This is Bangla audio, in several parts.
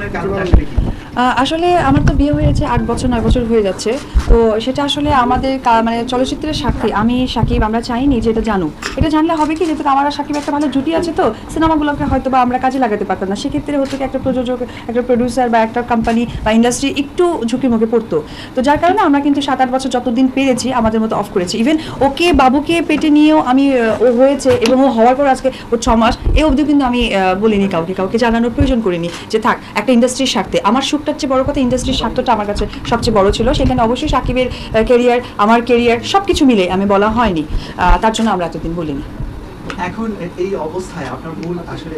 পরিবর্তনের কারণটা আসলে কি? আসলে আমার তো বিয়ে হয়েছে আট বছর, নয় বছর হয়ে যাচ্ছে। তো সেটা আসলে আমাদের মানে চলচ্চিত্রের সাক্ষী। আমি সাকিব, আমরা চাইনি যে এটা জানুক। এটা জানলে হবে কি? যেহেতু আমার সাকিব একটা ভালো জুটি আছে তো, সিনেমাগুলোকে হয়তো বা আমরা কাজে লাগাতে পারতাম না। সেক্ষেত্রে হতো কি একটা প্রযোজক, একটা প্রডিউসার বা একটা কোম্পানি বা ইন্ডাস্ট্রি একটু ঝুঁকির মুখে পড়তো। তো যার কারণে আমরা কিন্তু সাত, আট বছর যতদিন পেরেছি, আমাদের মতো অফ করেছি। ইভেন ওকে, বাবুকে পেটে নিয়েও আমি ও হয়েছে এবং ও হওয়ার পর আজকে ও ছ মাস, এ অবধি কিন্তু আমি বলিনি কাউকে। কাউকে জানানোর প্রয়োজন করিনি যে থাক, একটা ইন্ডাস্ট্রির স্বার্থে আমার সুখটার চেয়ে বড় কথা ইন্ডাস্ট্রির স্বার্থটা আমার কাছে সবচেয়ে বড় ছিল। সেখানে অবশ্যই সাকিবের কেরিয়ার আমার কেরিয়ার সব কিছু মিলে আমি বলা হয়নি। তার জন্য আমরা এতদিন বলিনি আসলে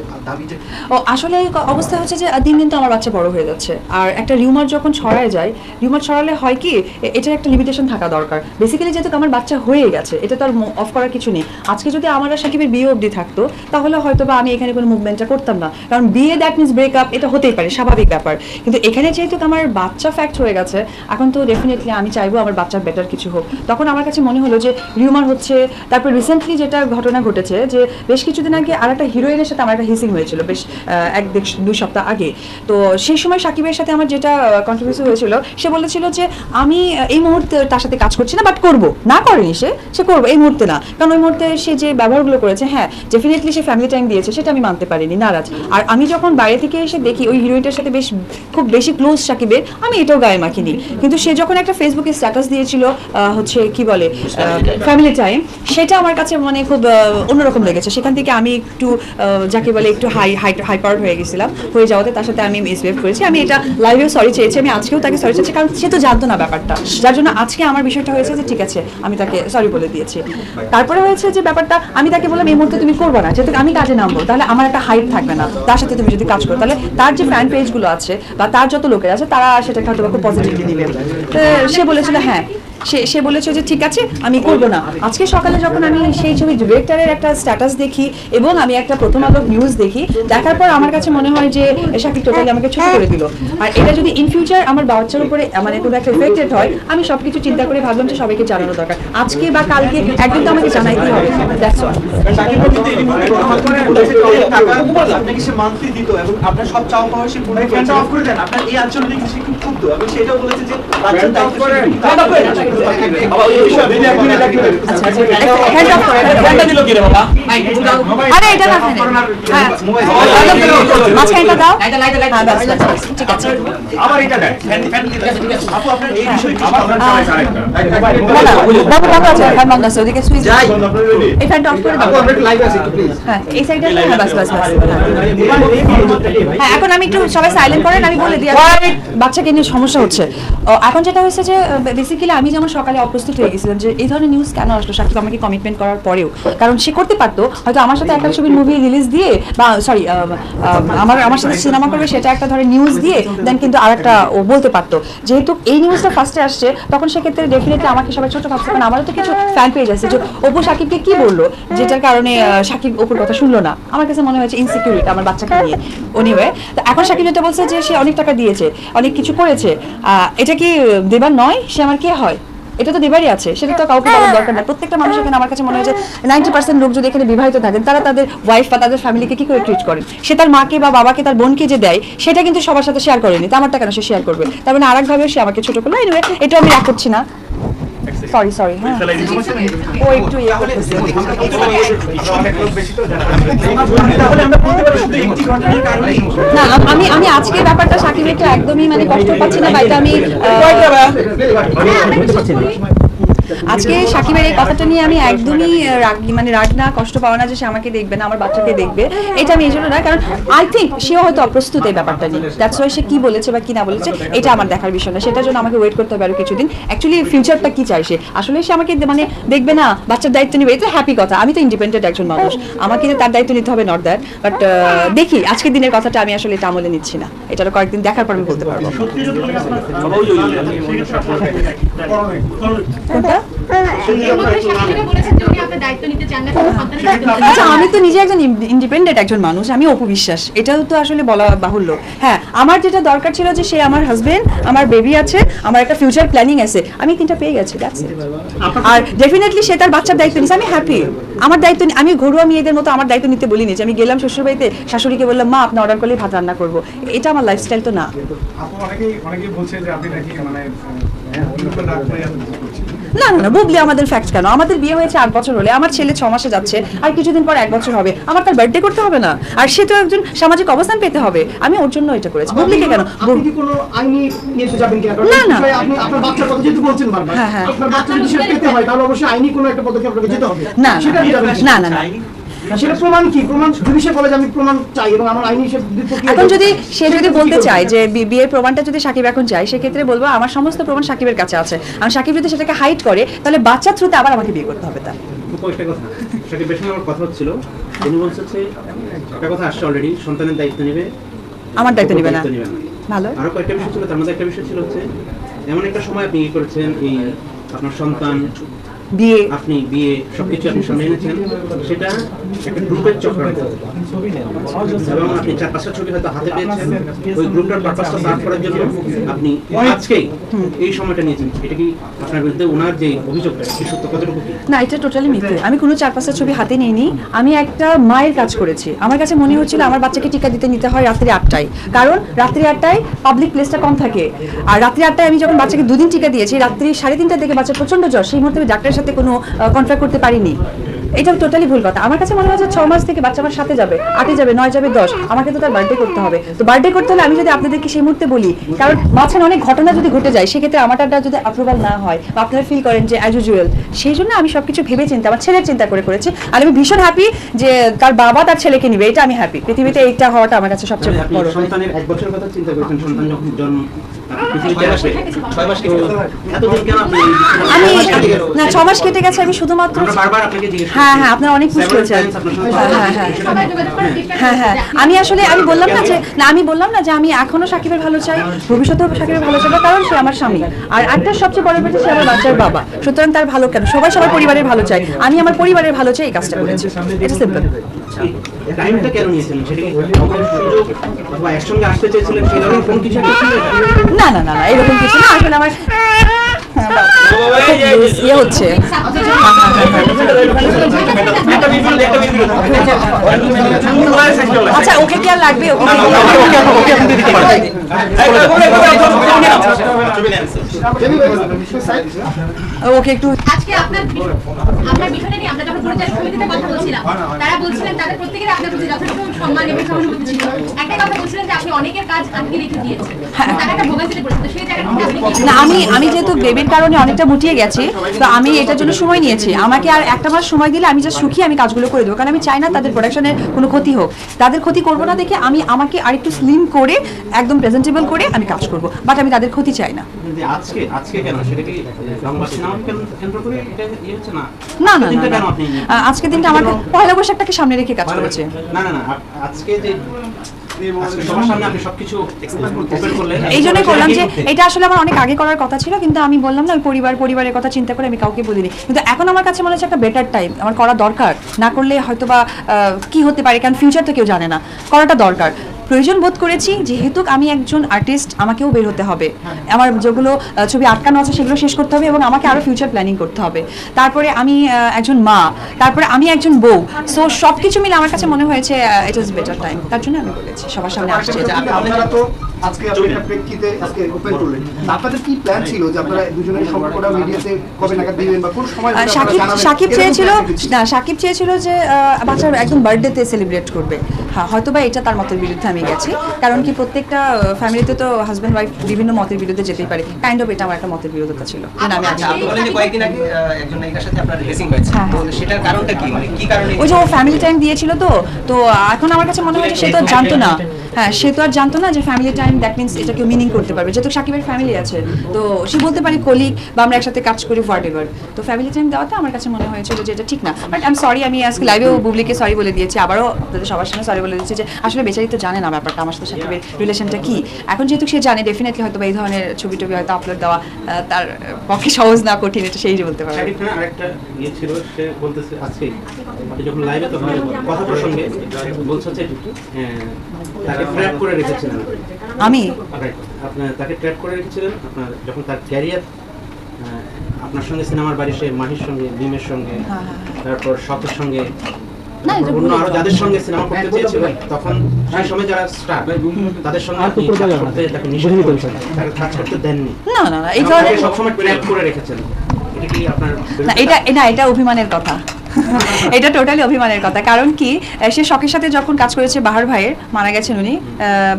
ও, আসলে অবস্থা হচ্ছে যে দিন দিন তো আমার বাচ্চা বড় হয়ে যাচ্ছে। আর একটা রিউমার যখন ছড়ায় যায়, রিউমার ছড়ালে হয় কি এটার একটা লিমিটেশন থাকা দরকার। বেসিক্যালি যেহেতু আমার বাচ্চা হয়ে গেছে, এটা তো আর অফ করার কিছু নেই। আজকে যদি আমার আর সাকিবের বিয়ে অবধি থাকতো, তাহলে হয়তো বা আমি এখানে কোনো মুভমেন্টটা করতাম না। কারণ বিয়ে দ্যাট মিনস ব্রেকআপ এটা হতেই পারে, স্বাভাবিক ব্যাপার। কিন্তু এখানে যেহেতু আমার বাচ্চা ফ্যাক্ট হয়ে গেছে, এখন তো ডেফিনেটলি আমি চাইব আমার বাচ্চার বেটার কিছু হোক। তখন আমার কাছে মনে হলো যে, রিউমার হচ্ছে, তারপর রিসেন্টলি যেটা ঘটনা ঘটেছে যে বেশ কিছুদিন আগে আর একটা হিরোইনের সাথে আমার একটা হিসিং হয়েছিল বেশ এক দুই সপ্তাহ আগে। তো সেই সময় সাকিবের সাথে আমার যেটা কন্ট্রোভার্সি হয়েছিল সে বলেছিল যে আমি এই মুহূর্তে তার সাথে কাজ করছি না বাট করব। না করেনি সে সে করব এই মুহূর্তে না। কারণ ওই মুহূর্তে সে যে ব্যবহারগুলো করেছে হ্যাঁ ডেফিনেটলি সে ফ্যামিলি টাইম দিয়েছে সেটা আমি মানতে পারিনি নারাজ। আর আমি যখন বাইরে থেকে এসে দেখি ওই হিরোইনটার সাথে বেশ খুব বেশি ক্লোজ সাকিবের আমি এটাও গায়ে মাখিনি। কিন্তু সে যখন একটা ফেসবুকে স্ট্যাটাস দিয়েছিল হচ্ছে কি বলে ফ্যামিলি টাইম সেটা আমার কাছে মানে খুব আহ, অন্যরকম লেগেছে? সেখান থেকে আমি একটু যাকে বলে একটু হাই হাই হাইপার হয়ে গেছিলাম। হয়ে যাওয়াতে তার সাথে আমি মিসবিহেভ করেছি। আমি এটা লাইভেও সরি চেয়েছি, আমি আজকেও তাকে সরি চেয়েছি, কারণ সে তো জানতো না ব্যাপারটা। যার জন্য আজকে আমার বিষয়টা হয়েছে যে, ঠিক আছে, আমি তাকে সরি বলে দিয়েছি। তারপরে হয়েছে যে, ব্যাপারটা, আমি তাকে বললাম, এই মুহূর্তে তুমি করবে না। যেহেতু আমি কাজে নামবো, তাহলে আমার একটা হাইট থাকবে না। তার সাথে তুমি যদি কাজ করো, তাহলে তার যে ফ্যান পেজগুলো আছে বা তার যত লোকের আছে, তারা সেটাকে হয়তো খুব পজিটিভলি নিবে সে বলেছিল হ্যাঁ। সে সে বলেছে যে, ঠিক আছে, আমি করব না। আজকে সকালে যখন আমি সেই ছবি ডিরেক্টরের একটা স্ট্যাটাস দেখি এবং আমি একটা প্রথম আলো নিউজ দেখি। দেখার পর আমার কাছে মনে হয় যে শাকিব টোটালি আমাকে ছোট করে দিল। আর এটা যদি ইন ফিউচার আমার বাচ্চার উপরে মানে কোনো একটা ইফেক্টেড হয় আমি সবকিছু চিন্তা করে ভাবলাম যে সবাইকে জানানো দরকার। আজকে বা কালকে একদিন তো আমাকে জানাইতেই হবে। দ্যাটস ওয়াই আপনাকে সে মান্থলি দিত এবং আপনার সব চাওয়া পাওয়া সে পূরণ অফ করে দেন। আপনার এই আচরণ সে খুব ক্ষুব্ধ এবং সেটাও বলেছে যে বাচ্চার দায়িত্ব আচ্ছা আচ্ছা হ্যান্ড অফ করে আরে এটা না হ্যাঁ। মাঝখানটা দাও হ্যাঁ বাস বাস বাস, ঠিক আছে। আপু আপনার এই বিষয়ে কি না না বাবু বাবু আছে আর মান্দ আছে ওদিকে সুইচ এই ফ্যানটা অফ করে দাও। হ্যাঁ এই সাইডে হ্যাঁ বাস বাস বাস। হ্যাঁ। এখন আমি একটু সবাই সাইলেন্ট করেন আমি বলে দিই। বাচ্চাকে নিয়ে সমস্যা হচ্ছে। এখন যেটা হয়েছে যে বেসিক্যালি আমি যেমন সকালে অপ্রস্তুত হয়ে গেছিলাম যে এই ধরনের নিউজ কেন আসলো? সাকিব আমাকে কমিটমেন্ট করার পরেও। কারণ সে করতে পারতো, হয়তো আমার সাথে একটা ছবির মুভি রিলিজ দিয়ে বা সরি আমার আমার সাথে সিনেমা করবে, সেটা একটা ধরে নিউজ দিয়ে দেন কিন্তু আর একটা ও বলতে পারতো। যেহেতু এই নিউজটা ফার্স্টে আসছে, তখন সেক্ষেত্রে ডেফিনেটলি আমাকে সবাই ছোট ভাবছে, কারণ আমারও তো কিছু ফ্যান পেজ আছে যে অপু সাকিবকে কি বলল, যেটার কারণে সাকিব অপুর কথা শুনলো না। আমার কাছে মনে হয়েছে ইনসিকিউরিটি আমার বাচ্চাকে নিয়ে। অনিওয়ে তো এখন সাকিব যেটা বলছে যে সে অনেক টাকা দিয়েছে, অনেক কিছু করেছে। এটা কি দেবার নয়? সে আমার কে হয়? এটা তো দেবারই আছে, সেটা তো কাউকে বলার দরকার না প্রত্যেকটা মানুষ এখানে আমার কাছে মনে হয় যে নাইনটি পার্সেন্ট লোক যদি এখানে বিবাহিত থাকেন, তারা তাদের ওয়াইফ বা তাদের ফ্যামিলিকে কি করে ট্রিট করেন? সে তার মাকে বা বাবাকে, তার বোনকে যে দেয়, সেটা কিন্তু সবার সাথে শেয়ার করেনি। তো আমারটা কেন সে শেয়ার করবে? তার মানে আরেকভাবে সে আমাকে ছোট করল। এনিওয়ে এটা আমি রাখছি না। সরি সরি হ্যাঁ। ও একটু ইয়ে করতেছে। তাহলে আমরা বলতে পারি শুধু একটি ঘটনার কারণেই না আমি আমি আজকের ব্যাপারটা সাকিবের তো একদমই মানে কষ্ট পাচ্ছি না বা এটা আমি আজকে সাকিবের এই কথাটা নিয়ে আমি একদমই রাগ মানে রাগ না কষ্ট পাওয়া না যে সে আমাকে দেখবে না আমার বাচ্চাকে দেখবে। এটা আমি এই জন্য না কারণ আই থিঙ্ক সেও হয়তো অপ্রস্তুত এই ব্যাপারটা নিয়ে। দ্যাটস ওয়াই সে কি বলেছে বা কি না বলেছে এটা আমার দেখার বিষয় না। সেটার জন্য আমাকে ওয়েট করতে হবে আরও কিছুদিন। অ্যাকচুয়ালি ফিউচারটা কি চাই সে? আসলে সে আমাকে মানে দেখবে না বাচ্চার দায়িত্ব নেবে। এটা হ্যাপি কথা। আমি তো ইন্ডিপেন্ডেন্ট একজন মানুষ। আমাকে তার দায়িত্ব নিতে হবে নট দ্যাট বাট দেখি আজকের দিনের কথাটা আমি আসলে এটা আমলে নিচ্ছি না। এটা কয়েকদিন দেখার পর আমি বলতে পারব। কোনটা? আচ্ছা আমি তো নিজে একজন ইন্ডিপেন্ডেন্ট একজন মানুষ আমি অপু বিশ্বাস এটাও তো আসলে বলা বাহুল্য। হ্যাঁ আমার যেটা দরকার ছিল যে সে আমার হাজবেন্ড আমার বেবি আছে আমার একটা ফিউচার প্ল্যানিং আছে। আমি তিনটা পেয়ে গেছি আর ডেফিনেটলি সে তার বাচ্চার দায়িত্ব নিচ্ছে আমি হ্যাপি আমার দায়িত্ব আমি ঘরোয়া মেয়েদের মতো আমার দায়িত্ব নিতে বলিনি যে আমি গেলাম শ্বশুরবাড়িতে শাশুড়িকে বললাম মা আপনি অর্ডার করলেই ভাত রান্না করব। এটা আমার লাইফস্টাইল তো না। অনেকেই অনেকেই বলছে যে আপনি নাকি মানে অন্যকে না না বুবলি আমাদের ফ্যাক্ট কেন? আমাদের বিয়ে হয়েছে আট বছর হলে আমার ছেলে ছ মাসে যাচ্ছে আর কিছুদিন পর এক বছর হবে। আমার তার বার্থডে করতে হবে না। আর সে তো একজন সামাজিক অবস্থান পেতে হবে। আমি ওর জন্য এটা করেছি। বুবলিকে কেন? না, না। হ্যাঁ, হ্যাঁ। না না না না, সেটা প্রমাণ কি? প্রমাণ যদি সে বলে যে আমি প্রমাণ চাই এবং আমার আইনি এখন যদি সে যদি বলতে চায় যে বিয়ের প্রমাণটা যদি সাকিব এখন চায় সেক্ষেত্রে বলব আমার সমস্ত প্রমাণ সাকিবের কাছে আছে। আর সাকিব যদি সেটাকে হাইড করে তাহলে বাচ্চার থ্রুতে আবার আমাকে বিয়ে করতে হবে তার। একটা কথা। সেটা বেশি আমার কথা হচ্ছিল। তিনি বলছে একটা কথা আসছে অলরেডি সন্তানের দায়িত্ব নেবে আমার দায়িত্ব নেবে না। দায়িত্ব নেবে না। ভালো। আরও কয়েকটা বিষয় ছিল তার মধ্যে একটা বিষয় ছিল হচ্ছে এমন একটা সময় আপনি করেছেন এই আপনার সন্তান বিয়ে। আপনি বিয়ে সবকিছু আপনি সামনে এনেছেন সেটা একটা গ্রুপের চক্রান্ত। এবং আপনি চার পাঁচটা ছবি হয়তো হাতে পেয়েছেন ওই গ্রুপটার পারপাসটা সার্ভ করার জন্য আপনি আজকেই এই সময়টা নিয়েছেন। এটা কি আপনার বিরুদ্ধে ওনার যে অভিযোগটা কি সত্য? কতটুকু না এটা টোটালি মিথ্যে। আমি কোনো চার পাঁচটা ছবি হাতে নিইনি। আমি একটা মায়ের কাজ করেছি। আমার কাছে মনে হচ্ছিল আমার বাচ্চাকে টিকা দিতে নিতে হয় রাত্রি আটটায়। কারণ রাত্রি আটটায় পাবলিক প্লেসটা কম থাকে। আর রাত্রি আটটায় আমি যখন বাচ্চাকে দুদিন টিকা দিয়েছি রাত্রি সাড়ে তিনটার দিকে বাচ্চা প্রচণ্ড জ্বর সেই মুহূর্তে আমি ডাক্তারের সাথে কোনো কন্ট্রাক্ট করতে পারিনি। এটা টোটালি ভুল কথা। আমার কাছে মনে হয় যে ছ মাস থেকে বাচ্চা আমার সাথে যাবে আটে যাবে নয় যাবে দশ। আমাকে তো তার বার্থডে করতে হবে। তো বার্থডে করতে হলে আমি যদি আপনাদেরকে সেই মুহূর্তে বলি কারণ মাঝখানে অনেক ঘটনা যদি ঘটে যায় সেক্ষেত্রে আমারটা যদি অ্যাপ্রুভাল না হয় বা আপনারা ফিল করেন যে অ্যাজ ইউজুয়াল সেই জন্য আমি সবকিছু ভেবে চিন্তা আমার ছেলের চিন্তা করে করেছি। আর আমি ভীষণ হ্যাপি যে তার বাবা তার ছেলেকে নিবে এটা আমি হ্যাপি পৃথিবীতে এইটা হওয়াটা আমার কাছে সবচেয়ে মানে বড়। সন্তানের এক বছরের কথা চিন্তা করেছেন সন্তান যখন জন্ম আমি। না ছ মাস কেটে গেছে আমি শুধুমাত্র হ্যাঁ হ্যাঁ আপনারা অনেক হ্যাঁ হ্যাঁ হ্যাঁ জিজ্ঞাসা হ্যাঁ হ্যাঁ আমি আসলে আমি বললাম না যে না আমি বললাম না যে আমি এখনও সাকিবের ভালো চাই ভবিষ্যতেও সাকিবের ভালো চাই কারণ সে আমার স্বামী। আর একটা সবচেয়ে বড় ব্যাপার সে আমার বাচ্চার বাবা। সুতরাং তার ভালো কেন? সবাই সবার পরিবারের ভালো চাই আমি আমার পরিবারের ভালো চাই এই কাজটা করেছি। এটা সিম্পল টাইমটা কেন নিয়েছিলেন? সেটা কি সুযোগ অথবা একসঙ্গে আসতে চেয়েছিলেন সেই কোনো কিছু? একটা ছিল এটা? না না না না এরকম কিছু না। আসলে আমার হ্যাঁ, ইয়ে হচ্ছে। আচ্ছা ওকে কি আর লাগবে? ওকে একটু আজকে আপনার আপনার বিষয়টা নিয়ে আমরা যখন পরিচালক সমিতিতে কথা বলছিলাম তারা বলছিলেন তাদের প্রত্যেকের আপনার প্রতি যথেষ্ট সম্মান এবং সহানুভূতি ছিল। একটা কথা বলছিলেন যে আপনি অনেকের কাজ আটকে রেখে দিয়েছেন। তারা একটা ভোগান্তিতে পড়েছে সেই জায়গা থেকে আপনি না আমি আমি যেহেতু বেবির কারণে অনেকটা মুটিয়ে গেছে তো আমি এটার জন্য সময় নিয়েছি। আমাকে আর একটা মাস সময় দিলে আমি জাস্ট সুখী আমি কাজগুলো করে দেবো। কারণ আমি চাই না তাদের প্রোডাকশনের কোনো ক্ষতি হোক। তাদের ক্ষতি করব না দেখে আমি আমাকে আরেকটু স্লিম করে একদম প্রেজেন্টেবল করে আমি কাজ করব। বাট আমি তাদের ক্ষতি চাই না। আজকে কেন? সেটা কি ইয়ে না? না দিনটা আজকে আমাকে পয়লা বৈশাখটাকে সামনে রেখে কাজ করেছে। না না না আজকে যে এই জন্যই করলাম যে এটা আসলে আমার অনেক আগে করার কথা ছিল কিন্তু আমি বললাম না ওই পরিবার পরিবারের কথা চিন্তা করে আমি কাউকে বলিনি। কিন্তু এখন আমার কাছে মনে হচ্ছে একটা বেটার টাইম আমার করা দরকার। না করলে হয়তো বা আহ, কি হতে পারে কারণ ফিউচার তো কেউ জানে না। করাটা দরকার। প্রয়োজন বোধ করেছি যেহেতু আমি একজন আর্টিস্ট আমাকেও বের হতে হবে। আমার যেগুলো ছবি আটকানো আছে সেগুলো শেষ করতে হবে এবং আমাকে আরও ফিউচার প্ল্যানিং করতে হবে। তারপরে আমি একজন মা তারপরে আমি একজন বউ। সো সব কিছু মিলে আমার কাছে মনে হয়েছে ইট ইজ বেটার টাইম তার জন্য আমি বলেছি সবার সামনে আসছে। আপনারা আজকে প্রেক্ষিতে আজকে ওপেন করলেন। আপনাদের কি প্ল্যান ছিল যে আপনারা দুজনের সম্পর্কটা মিডিয়াতে কবে নাগাদ দিবেন বা কোন সময় সাকিব সাকিব চেয়েছিল? না সাকিব চেয়েছিল যে বাচ্চার একদম বার্থডেতে সেলিব্রেট করবে। হ্যাঁ হয়তো বা এটা তার মতের বিরুদ্ধে আমি গেছি। কারণ কি প্রত্যেকটা ফ্যামিলিতে তো হাজব্যান্ড ওয়াইফ বিভিন্ন মতের বিরুদ্ধে যেতেই পারে। কাইন্ড অফ এটা আমার একটা মতের বিরোধতা ছিল। না আমি আগে আপনি বলেন যে কয়েকদিন আগে একজন নায়িকার সাথে আপনার ড্রেসিং হয়েছে। হ্যাঁ, তো হ্যাঁ। সেটার কারণটা কি? মানে কি কারণে ওই যে ও ফ্যামিলি টাইম দিয়েছিল তো। তো এখন আমার কাছে মনে হচ্ছে সে তো আর জানতো না। হ্যাঁ সে তো আর জানতো না যে ফ্যামিলি টাইম জানেন দ্যাট মিনস এটা কেউ মিনিং করতে পারবে। যেহেতু সাকিবের ফ্যামিলি আছে, তো সে বলতে পারে কলিগ বা আমরা একসাথে কাজ করি হোয়াট এভার তো ফ্যামিলি টাইম দেওয়াতে আমার কাছে মনে হয়েছিল যে এটা ঠিক না। বাট আই এম সরি আমি আজকে লাইভেও বুবলিকে সরি বলে দিয়েছি। আবারও আপনাদের সবার সামনে সরি বলে দিয়েছি যে আসলে বেচারি তো জানে না ব্যাপারটা, আমার সাথে সাকিবের রিলেশনটা কি। এখন যেহেতু সে জানে ডেফিনেটলি হয়তো এই ধরনের ছবি টবি হয়তো আপলোড দেওয়া তার পক্ষে সহজ না, কঠিন, এটা সেই বলতে পারবে। আরেকটা ইয়ে ছিল, সে বলতেছে আজকে যখন লাইভে তখন কথা প্রসঙ্গে বলছে যে রেখেছিলেন আমি. আপনার তাকে ট্র্যাপ করে রেখেছিলেন আপনার যখন তার ক্যারিয়ার আপনার সঙ্গে সিনেমার বাড়ি সে মাহির সঙ্গে সঙ্গে হ্যাঁ, হ্যাঁ, তারপর শখের সঙ্গে অন্য আরও যাদের সঙ্গে সিনেমা করতে চেয়েছিল তখন সেই সময় যারা স্টার তাদের সঙ্গে আপনি তাকে নিষেধ করেছেন তাকে কাজ করতে দেননি। না না না এই এবং সবসময় করে রেখেছেন। এটা কি আপনার না এটা এটা অভিমানের কথা। এটা টোটালি অভিমানের কথা। কারণ কি সে শখের সাথে যখন কাজ করেছে, বাহার ভাইয়ের, মারা গেছেন উনি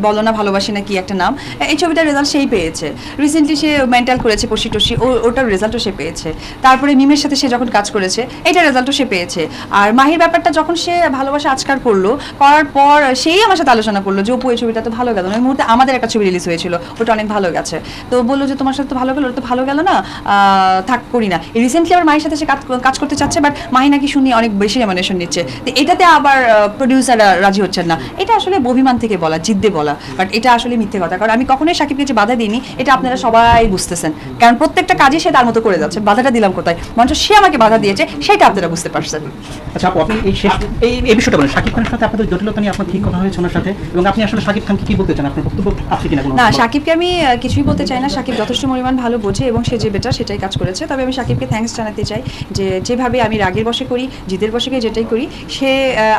বলো না ভালোবাসি না কি একটা নাম এই ছবিটার রেজাল্ট সেই পেয়েছে। রিসেন্টলি সে মেন্টাল করেছে পশি টসি ও, ওটার রেজাল্টও সে পেয়েছে। তারপরে মিমের সাথে সে যখন কাজ করেছে এটার রেজাল্টও সে পেয়েছে। আর মাহির ব্যাপারটা যখন সে ভালোবাসা আজকার করল, করার পর সেই আমার সাথে আলোচনা করল যে, অপু, এই ছবিটা তো ভালো গেল ওই মুহূর্তে আমাদের একটা ছবি রিলিজ হয়েছিল, ওটা অনেক ভালো গেছে। তো বলল যে, তোমার সাথে তো ভালো গেলো, ওটা তো ভালো গেল না থাক, করি না। রিসেন্টলি আমার মায়ের সাথে সে কাজ কাজ করতে চাচ্ছে বাট মাহি নাকি শুনি অনেক বেশি রেমনেশন নিচ্ছে। তো এটাতে আবার প্রডিউসাররা রাজি হচ্ছেন না। এটা আসলে অভিমান থেকে বলা জিদ্দে বলা। বাট এটা আসলে মিথ্যে কথা। কারণ আমি কখনোই সাকিবকে যে বাধা দিইনি এটা আপনারা সবাই বুঝতেছেন। কারণ প্রত্যেকটা কাজে সে তার মতো করে যাচ্ছে। বাধাটা দিলাম কোথায়? মঞ্চ সে আমাকে বাধা দিয়েছে সেটা আপনারা বুঝতে পারছেন। আচ্ছা আপু আপনি এই শেষ এই এই বিষয়টা বলেন। শাকিব খানের সাথে আপনাদের জটিলতা নিয়ে আপনার ঠিক কথা হয়েছে ওনার সাথে? এবং আপনি আসলে শাকিব খানকে কি বলতে চান? আপনার বক্তব্য আছে কিনা না সাকিবকে আমি কিছুই বলতে চাই না। সাকিব যথেষ্ট পরিমাণ ভালো বোঝে এবং সে যে বেটা সেটাই কাজ করেছে। তবে আমি সাকিবকে থ্যাঙ্কস জানাতে চাই যে যেভাবে আমি রাগের বসে করি জিদের বসে গিয়ে যেটাই করি, সে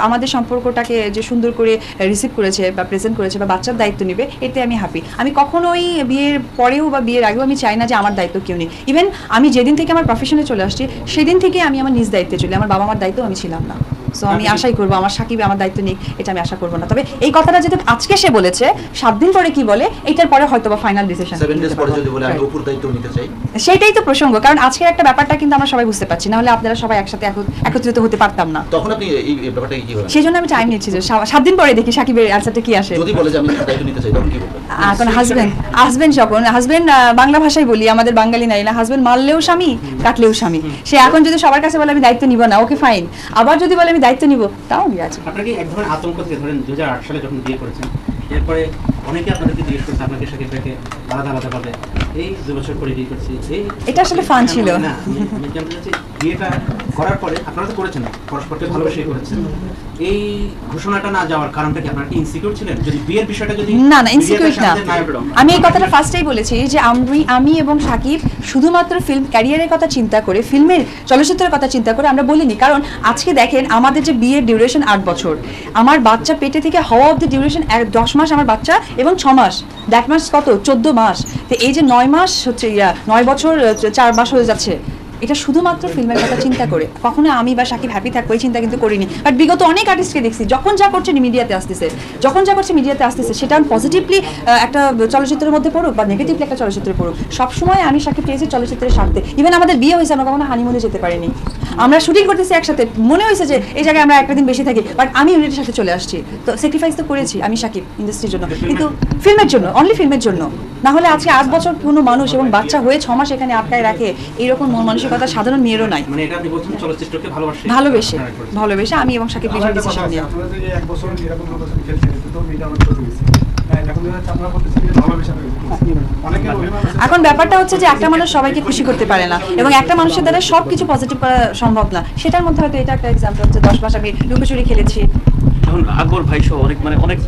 আমাদের সম্পর্কটাকে যে সুন্দর করে রিসিভ করেছে বা প্রেজেন্ট করেছে বা বাচ্চার দায়িত্ব নেবে, এতে আমি হ্যাপি আমি কখনোই বিয়ের পরেও বা বিয়ের আগেও আমি চাই না যে আমার দায়িত্ব কেউ নেই। ইভেন আমি যেদিন থেকে আমার প্রফেশনে চলে আসছি, সেদিন থেকে আমি আমার নিজ দায়িত্বে চলি, আমার বাবা মার দায়িত্ব আমি ছিলাম না। সো আমি আশাই করব আমার সাকিব আমার দায়িত্ব নিক এটা আমি আশা করব না। তবে এই কথাটা যেহেতু আজকে সে বলেছে সাত দিন পরে কি বলে এটার পরে হয়তো বা ফাইনাল ডিসিশন সেভেন ডেজ পরে যদি বলে আমি অপুর দায়িত্ব নিতে চাই। সেটাই তো প্রসঙ্গ কারণ আজকের একটা ব্যাপারটা কিন্তু আমরা সবাই বুঝতে পারছি না হলে আপনারা সবাই একসাথে একত্রিত হতে পারতাম না। তখন আপনি এই ব্যাপারটাকে কি সেই জন্য আমি টাইম নিচ্ছি যে সাত দিন পরে দেখি সাকিবের অ্যান্সারটা কি আসে। যদি বলে যে আমি দায়িত্ব নিতে চাই তখন কি বলবেন? এখন হাজবেন্ড হাজবেন্ড যখন হাজবেন্ড বাংলা ভাষায় বলি আমাদের বাঙালি নাই না হাজবেন্ড মারলেও স্বামী কাটলেও স্বামী। সে এখন যদি সবার কাছে বলে আমি দায়িত্ব নিব না ওকে ফাইন আবার যদি বলে আমি দায়িত্ব নিব তাও আমি আছি আপনারা কি এক ধরনের আতঙ্ক থেকে ধরেন দু সালে যখন বিয়ে করেছেন এরপরে অনেকে আপনাদেরকে জিজ্ঞেস করছে আপনাকে সাথে থেকে আলাদা আলাদা পাবে এই দু বছর পরে বিয়ে করছি এই এটা আসলে ফান ছিল। না আমি- আমি জানতে চাচ্ছি বিয়েটা করার পরে আপনারা তো করেছেন পরস্পরকে ভালোবেসেই করেছেন এই ঘোষণাটা না যাওয়ার কারণটা কি আপনারা কি ইনসিকিউর ছিলেন? যদি বিয়ের বিষয়টা যদি না না ইনসিকিউর না। আমি এই কথাটা ফার্স্টেই বলেছি যে আমি আমি এবং সাকিব শুধুমাত্র ফিল্ম ক্যারিয়ারের কথা চিন্তা করে ফিল্মের চলচ্চিত্রের কথা চিন্তা করে আমরা বলিনি। কারণ আজকে দেখেন আমাদের যে বিয়ের ডিউরেশন আট বছর। আমার বাচ্চা পেটে থেকে হওয়া অব দ্য ডিউরেশন দশ মাস আমার বাচ্চা এবং ছ মাস। দ্যাট মাস কত? চোদ্দ মাস। তো এই যে নয় মাস হচ্ছে ইয়া নয় বছর চার মাস হয়ে যাচ্ছে। এটা শুধুমাত্র ফিল্মের কথা চিন্তা করে। কখনো আমি বা সাকিব হ্যাপি থাকব, এই চিন্তা কিন্তু করিনি। বাট বিগত অনেক আর্টিস্টকে দেখছি, যখন যা করছে মিডিয়াতে আসতেছে, যখন যা করছে মিডিয়াতে আসতেছে, সেটা আমি পজিটিভলি একটা চলচ্চিত্রের মধ্যে পড়ুক বা নেগেটিভলি একটা চলচ্চিত্রে পড়ুক, সবসময় আমি সাকিব পেয়েছি চলচ্চিত্রের স্বার্থে। ইভেন আমাদের বিয়ে হয়েছে, আমরা কখনো হানিমুনে যেতে পারিনি। আমরা শুটিং করতেছি একসাথে, মনে হয়েছে যে এই জায়গায় আমরা একটা দিন বেশি থাকি বাট আমি ইউনিটের সাথে চলে আসছি। তো স্যাক্রিফাইস তো করেছি আমি সাকিব ইন্ডাস্ট্রির জন্য। কিন্তু ফিল্মের জন্য অনলি ফিল্মের জন্য। না হলে আজকে আট বছর কোনো মানুষ এবং বাচ্চা হয়ে ছ মাস এখানে আটকায় রাখে, এরকম মন মানসিকতা সাধারণ মেয়েরও নাই। মানে এটা আপনি বলছেন চলচ্চিত্রকে ভালোবাসে। ভালোবেসে ভালোবেসে আমি এবং সাকিব একটা ডিসিশন নিয়ে আপনারা যে এক বছর এরকম মতো ছবি তো মেয়েটা অনেক ছোট হয়েছে। হ্যাঁ, এখন ব্যাপারটা হচ্ছে যে একটা মানুষ সবাইকে খুশি করতে পারে না এবং একটা মানুষের দ্বারা সব কিছু পজিটিভ করা সম্ভব না। সেটার মধ্যে হয়তো এটা একটা এক্সাম্পল হচ্ছে দশ মাস আমি লুকোচুরি খেলেছি। এখন আকবর ভাই সহ অনেক মানে অনেক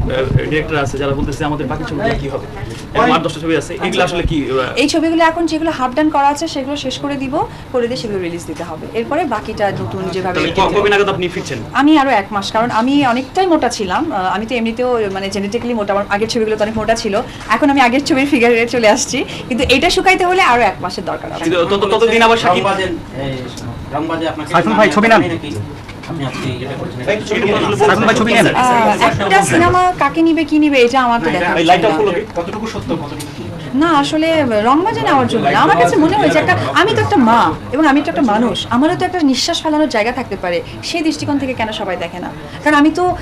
ডিরেক্টর আছে যারা বলতেছে আমাদের বাকি ছবিগুলো কি হবে? এরকম দশটা ছবি আছে। এগুলো আসলে কি এই ছবিগুলো এখন যেগুলো হাফ ডান করা আছে সেগুলো শেষ করে দিব করে দিয়ে সেগুলো রিলিজ দিতে হবে। এরপরে বাকিটা নতুন যেভাবে কবে নাগাদ আপনি ফিরছেন? আমি আরও এক মাস কারণ আমি অনেকটাই মোটা ছিলাম আহ, আমি তো এমনিতেও মানে জেনেটিক্যালি মোটা আমার আগের ছবিগুলো তো অনেক মোটা ছিল এখন আমি আগের ছবির ফিগারে চলে আসছি কিন্তু এটা শুকাইতে হলে আরও এক মাসের দরকার আছে। ততদিন আবার সাকিব ভাই, ছবি নেন। ভাই, একটু সিনেমা কাকে নিবে কি নিবে এটা আমার তো দেখা। কতটুকু সত্য কতটুকু? না আসলে নেওয়ার জন্য না। আমার কাছে মনে হয়েছে একটা আমি তো একটা মা এবং আমি তো একটা মানুষ। আমারও তো একটা নিঃশ্বাস ফেলানোর জায়গা থাকতে পারে। সেই দৃষ্টিকোণ থেকে কেন সবাই দেখে না? কারণ আমি তো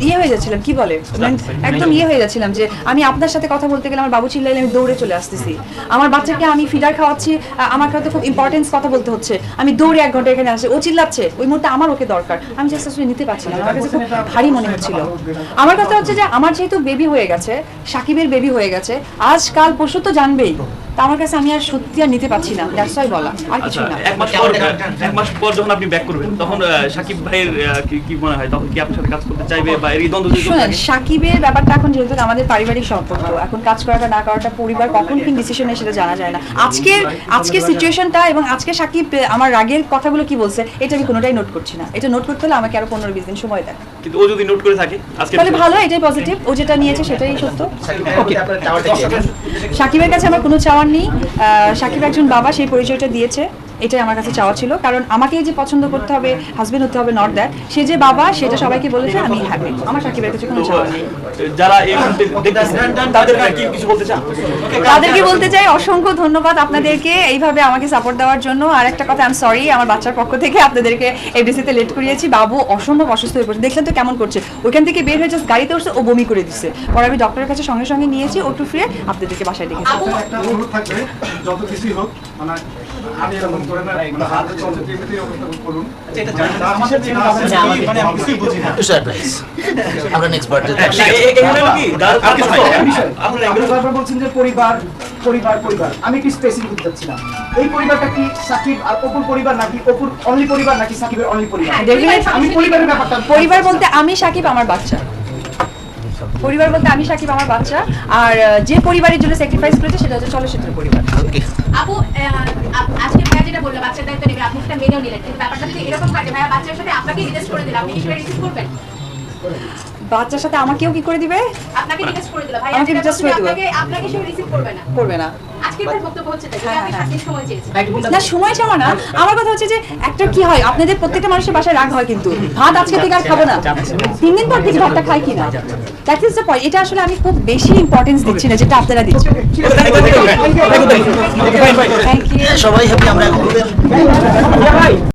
ইয়ে হয়ে যাচ্ছিলাম কি বলে? মানে একদম ইয়ে হয়ে যাচ্ছিলাম যে আমি আপনার সাথে কথা বলতে গেলে আমার বাবু চিল্লাইলে আমি দৌড়ে চলে আসতেছি। আমার বাচ্চাকে আমি ফিডার খাওয়াচ্ছি আ- আমাকে হয়তো খুব ইম্পর্টেন্স কথা বলতে হচ্ছে। আমি দৌড়ে এক ঘণ্টা এখানে আসি। ও চিল্লাচ্ছে। ওই মুহূর্তে আমার ওকে দরকার। আমি জাস্ট আসলে নিতে পারছি না। আমার কাছে খুব ভারী মনে হচ্ছিল। আমার কথা হচ্ছে যে আমার যেহেতু বেবি হয়ে গেছে সাকিবের বেবি হয়ে গেছে আজ পরশু তো জানবেই। তা আমার কাছে আমি আর সত্যি আর নিতে পারছি না। দ্যাটস ওয়াই বলা। আর আচ্ছা কিছু না। এক মাস পর এক মাস পর যখন আপনি ব্যাক করবেন তখন সাকিব ভাইয়ের কি- কি মনে হয়? তখন কি আপনার সাথে কাজ করতে চাইবে বা এই দ্বন্দ্ব যদি শোনেন? সাকিবের ব্যাপারটা এখন যেহেতু আমাদের পারিবারিক সম্পর্ক এখন কাজ করাটা না করাটা পরিবার কখন কি ডিসিশন নেয় সেটা জানা যায় না। আজকের আজকের সিচুয়েশনটা এবং আজকে সাকিব আমার রাগের কথাগুলো কি বলছে এটা আমি কোনোটাই নোট করছি না। এটা নোট করতে হলে আমাকে আরও পনেরো বিশ দিন সময় দেয়। কিন্তু ও যদি নোট করে থাকে আজকে তাহলে ভালো এটাই পজিটিভ ও যেটা নিয়েছে সেটাই সত্য। সাকিবের কাছে আমার কোনো চাওয়ার নেই। সাকিব একজন বাবা সেই পরিচয়টা দিয়েছে। এটাই আমার কাছে চাওয়া ছিল। কারণ আমাকে যে পছন্দ করতে হবে হাজবেন্ড হতে হবে নট দ্যাট সে যে বাবা সেটা সবাইকে বলেছে আমি হ্যাপি আমার সাকিবের কাছে কোনো চাওয়া নেই। যারা এই মুহূর্তে দেখতেছেন তাদের কি কিছু বলতে চান? তাদেরকে বলতে চাই অসংখ্য ধন্যবাদ আপনাদেরকে এইভাবে আমাকে সাপোর্ট দেওয়ার জন্য। আর একটা কথা আই এম সরি আমার বাচ্চার পক্ষ থেকে আপনাদেরকে এফডিসিতে লেট করিয়েছি। বাবু অসম্ভব অসুস্থ হয়ে পড়ছে। দেখলেন তো কেমন করছে। ওইখান থেকে বের হয়ে জাস্ট গাড়িতে উঠছে ও বমি করে দিচ্ছে। পরে আমি ডক্টরের কাছে সঙ্গে সঙ্গে নিয়েছি ও একটু ফিরে আপনাদেরকে বাসায় ডেকেছি আপু একটা অনুরোধ থাকবে যত কিছুই হোক মানে আমি এরকম করে না মানে চলছে এটা জানেন। মানে আমি কিছুই বুঝি না। একটু সারপ্রাইজ আমরা নেক্সট পার্টে এ- এ- এখানে হলো কি বলছেন যে পরিবার পরিবার পরিবার আমি একটু স্পেসিফিক করতে চাচ্ছি এই পরিবারটা কি সাকিব আর অপুর পরিবার নাকি অপুর অনলি পরিবার নাকি সাকিবের অনলি পরিবার? আমি পরিবারের ব্যাপারটা পরিবার বলতে আমি সাকিব আমার বাচ্চা। পরিবার বলতে আমি সাকিব আমার বাচ্চা। আর যে পরিবারের জন্য স্যাক্রিফাইস করেছে সেটা হচ্ছে চলচ্চিত্র পরিবার। ওকে আপু আজকে ভাইয়া যেটা বলল, বাচ্চার দায়িত্ব নেবে, আপনি সেটা মেনেও নিলেন। কিন্তু ব্যাপারটা যদি এরকম থাকে ভাইয়া বাচ্চার সাথে আপনাকে রিকোয়েস্ট করে দিলাম আপনি সেটা রিসিভ করবেন? বাচ্চার সাথে আমাকেও কি করে দিবে? আপনাকে রিকোয়েস্ট করে দিল ভাই আমাকে করে। আপনাকে আপনাকে সে রিসিভ করবে না। করবে না। আজকে তার বক্তব্য হচ্ছে তাই হ্যাঁ, হ্যাঁ। চেয়েছেন না সময় চাওয়া না। আমার কথা হচ্ছে যে একটা কি হয়? আপনাদের প্রত্যেকটা মানুষের বাসায় রাগ হয় কিন্তু। ভাত আজকে থেকে আর খাব না। তিন দিন পর থেকে ভাতটা খাই কিনা? দ্যাট ইজ দ্য পয়েন্ট এটা আসলে আমি খুব বেশি ইম্পর্টেন্স দিচ্ছি না যেটা আপনারা দিচ্ছেন। থ্যাংক ইউ সবাই হ্যাপি আমরা এখন